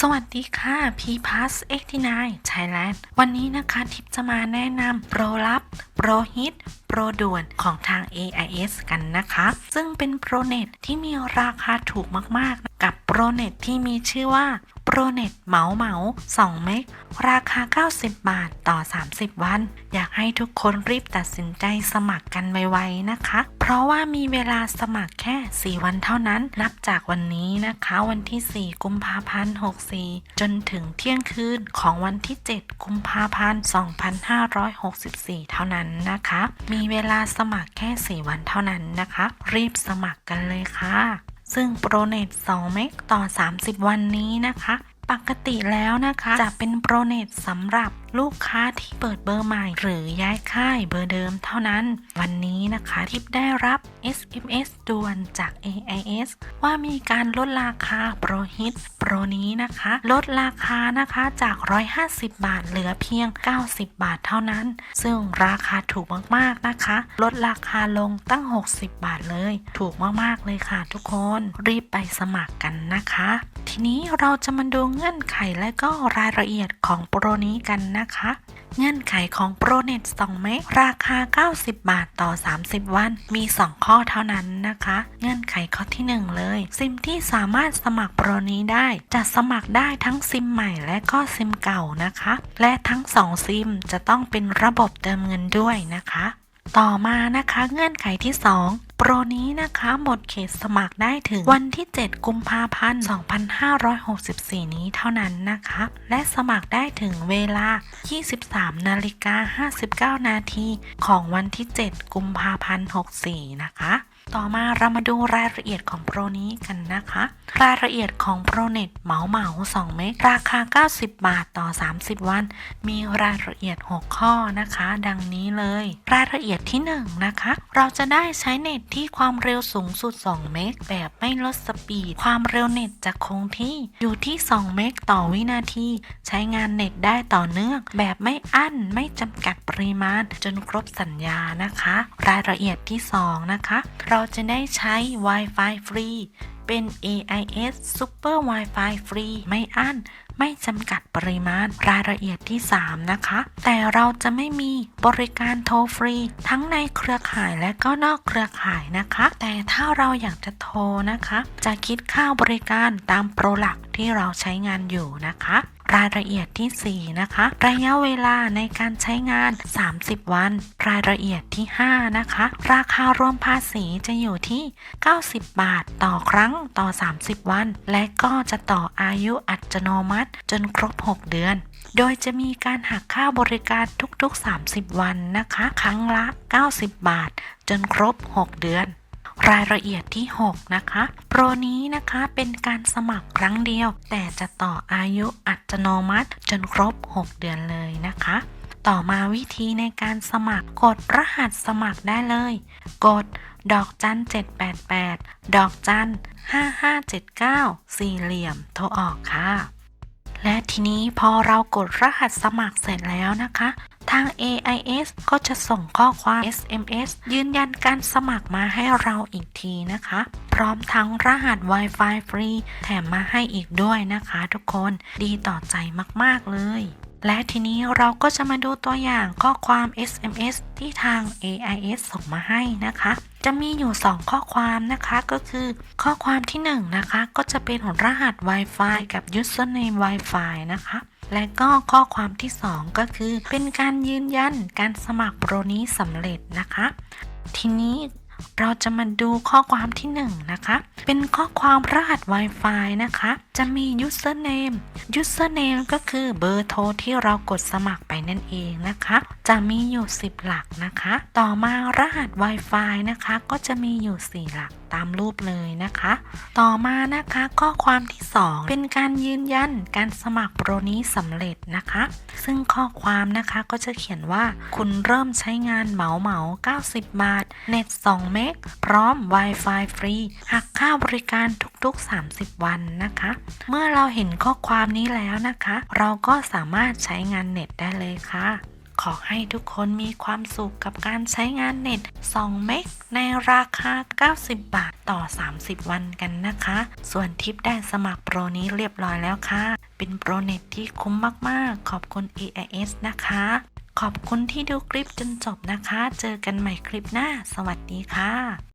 สวัสดีค่ะ P p a s x 9 Thailand วันนี้นะคะทิปจะมาแนะนำโปรลับ โปรฮิต โปรด่วนของทาง AIS กันนะคะ ซึ่งเป็นโปรเน็ตที่มีราคาถูกมากๆ กับโปรเน็ตที่มีชื่อว่าโปรเน็ตเหมาเหมา2เมกราคา 90 บาทต่อ 30 วัน อยากให้ทุกคนรีบตัดสินใจสมัครกันไวๆนะคะ เพราะว่ามีเวลาสมัครแค่ 4 วันเท่านั้น นับจากวันนี้นะคะ วันที่ 4 กุมภาพันธ์64 จนถึงเที่ยงคืนของวันที่ 7 กุมภาพันธ์ 2564 เท่านั้นนะคะ มีเวลาสมัครแค่ 4 วันเท่านั้นนะคะ รีบสมัครกันเลยค่ะ ซึ่งโปรเนต2เมกต่อ 30 วันนี้นะคะ ปกติแล้วนะคะ จะเป็นโปรเน็ตสำหรับลูกค้าที่เปิดเบอร์ใหม่ หรือย้ายค่ายเบอร์เดิมเท่านั้น วันนี้นะคะทิปได้รับ SMS ด่วนจาก AIS ว่ามีการลดราคาโปรฮิต รนี้นะคะ ลดราคานะคะจาก 150 บาทเหลือเพียง 90 บาทเท่านั้น ซึ่งราคาถูกมากๆนะคะ ลดราคาลงตั้ง 60 บาทเลย ถูกมากๆเลยค่ะทุกคน รีบไปสมัครกันนะคะ ทีนี้เราจะมาดูเงื่อนไขและก็รายละเอียดของโปรนี้กันนะคะ เงื่อนไขของโปรเน็ต2เมกราคา 90 บาทต่อ 30 วัน มี 2 ข้อเท่านั้นนะคะ เงื่อนไขข้อที่ 1 เลย ซิมที่สามารถสมัครโปรนี้ได้ จะสมัครได้ทั้งซิมใหม่และก็ซิมเก่านะคะ และทั้ง 2 ซิมจะต้องเป็นระบบเติมเงินด้วยนะคะต่อมานะคะเงื่อนไขที่ 2 ปรนี้นะคะหมดเขตสมัครได้ถึงวันที่ 7 กุมภาพันธ์ 2564 นี้เท่านั้นนะคะ และสมัครได้ถึงเวลา 23 นาฬิกา 59 นาทีของวันที่ 7 กุมภาพันธ์ 64 นะคะ ต่อมาเรามาดูรายละเอียดของโปรนี้กันนะคะ รายละเอียดของโปรเน็ตเหมาเหมา2เมกราคา 90 บาทต่อ 30 วัน มีรายละเอียด 6 ข้อนะคะ ดังนี้เลย รายละเอียดที่ 1 นะคะ เราจะได้ใช้เน็ตที่ความเร็วสูงสุด 2 เมกแบบไม่ลดสปีด ความเร็วเน็ตจะคงที่อยู่ที่ 2 เมกต่อวินาที ใช้งานเน็ตได้ต่อเนื่อง แบบไม่อั้นไม่จำกัดปริมาณ จนครบสัญญานะคะ รายละเอียดที่ 2 นะคะเราจะได้ใช้ Wi-Fi ฟรี เป็น AIS Super Wi-Fi ฟรี ไม่อั้น ไม่จำกัดปริมาณ รายละเอียดที่ 3 นะคะ แต่เราจะไม่มีบริการโทรฟรี ทั้งในเครือข่ายและก็นอกเครือข่ายนะคะ แต่ถ้าเราอยากจะโทรนะคะ จะคิดค่าบริการตามโปรหลักที่เราใช้งานอยู่นะคะ รายละเอียดที่ 4 นะคะ ระยะเวลาในการใช้งาน 30 วัน รายละเอียดที่ 5 นะคะ ราคารวมภาษีจะอยู่ที่ 90 บาท ต่อครั้งต่อ 30 วัน และก็จะต่ออายุอัตโนมัติ จนครบ 6 เดือน โดยจะมีการหักค่าบริการทุกๆ 30 วันนะคะ ครั้งละ 90 บาท จนครบ 6 เดือน รายละเอียดที่ 6 นะคะ โปรนี้นะคะเป็นการสมัครครั้งเดียว แต่จะต่ออายุอัตโนมัติจนครบ 6 เดือนเลยนะคะ ต่อมาวิธีในการสมัครกดรหัสสมัครได้เลย กดดอกจัน 788 ดอกจัน 5579 สี่เหลี่ยม โทรออกค่ะ และทีนี้พอเรากดรหัสสมัครเสร็จแล้วนะคะ ทาง AIS ก็จะส่งข้อความ SMS ยืนยันการสมัครมาให้เราอีกทีนะคะ พร้อมทั้งรหัส Wi-Fi ฟรี แถมมาให้อีกด้วยนะคะทุกคน ดีต่อใจมาก ๆ เลย และทีนี้เราก็จะมาดูตัวอย่างข้อความ SMS ที่ทาง AIS ส่งมาให้นะคะ จะมีอยู่ 2 ข้อความนะคะก็คือข้อความที่ 1 นะคะ ก็จะเป็นรหัส Wi-Fi กับ username Wi-Fi นะคะ และก็ข้อความที่ 2 ก็คือ เป็นการยืนยันการสมัครโปรนี้สำเร็จนะคะ ทีนี้ เราจะมาดูข้อความที่ 1 นะคะ เป็นข้อความรหัส Wi-Fi นะคะ จะมี username username ก็คือเบอร์โทรที่เรากดสมัครไปนั่นเองนะคะ จะมีอยู่ 10 หลักนะคะ ต่อมารหัส Wi-Fi นะคะ ก็จะมีอยู่ 4 หลัก ตามรูปเลยนะคะ ต่อมานะคะข้อความที่ 2 เป็นการยืนยันการสมัครโปรนี้สำเร็จนะคะ ซึ่งข้อความนะคะก็จะเขียนว่าคุณเริ่มใช้งานเหมาเหมา90 บาท เน็ต 2 เมกพร้อม Wi-Fi ฟรีหักค่าบริการทุกๆ 30 วันนะคะ เมื่อเราเห็นข้อความนี้แล้วนะคะ เราก็สามารถใช้งานเน็ตได้เลยค่ะ ขอให้ทุกคนมีความสุขกับการใช้งานเน็ต 2 เมกในราคา 90 บาทต่อ 30 วันกันนะคะ ส่วนทิปได้สมัครโปรนี้เรียบร้อยแล้วค่ะ เป็นโปรเน็ตที่คุ้มมากๆ ขอบคุณ AIS นะคะ ขอบคุณที่ดูคลิปจนจบนะคะ เจอกันใหม่คลิปหน้า สวัสดีค่ะ